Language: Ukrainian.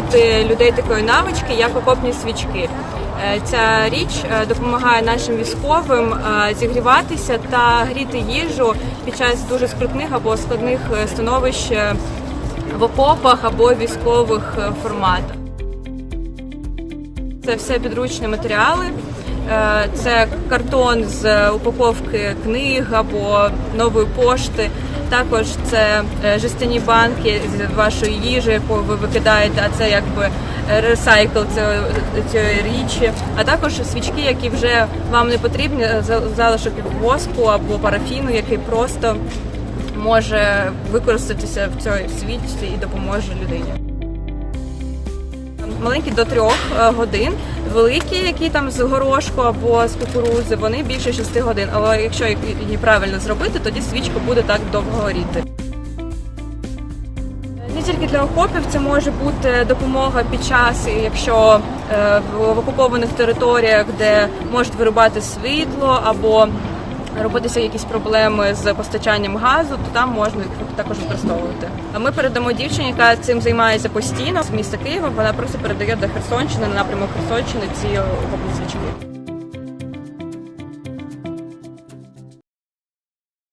навчити людей такої навички, як окопні свічки. Е, Ця річ е, допомагає нашим військовим е, зігріватися та гріти їжу під час дуже скрутних або складних становищ в окопах або військових форматах. Це все підручні матеріали. Це картон з упаковки книг або нової пошти. Також це е, жестяні банки з вашої їжі, яку ви викидаєте, а це якби ресайкл цієї- річі. А також свічки, які вже вам не потрібні, е, залишок воску або парафіну, який просто може використатися в цій свічці і допоможе людині маленькі до трьох е, годин, великі, які там з горошку або з кукурудзи, вони більше 6 годин. Але якщо її правильно зробити, тоді свічка буде так довго горіти. Не тільки для окопів це може бути допомога під час, якщо е, в окупованих територіях, де можуть вирубати світло або робитися якісь проблеми з постачанням газу, то там можна також використовувати. А ми передамо дівчині, яка цим займається постійно з міста Києва. Вона просто передає до Херсонщини на напрямок Херсонщини ці окопні свічки.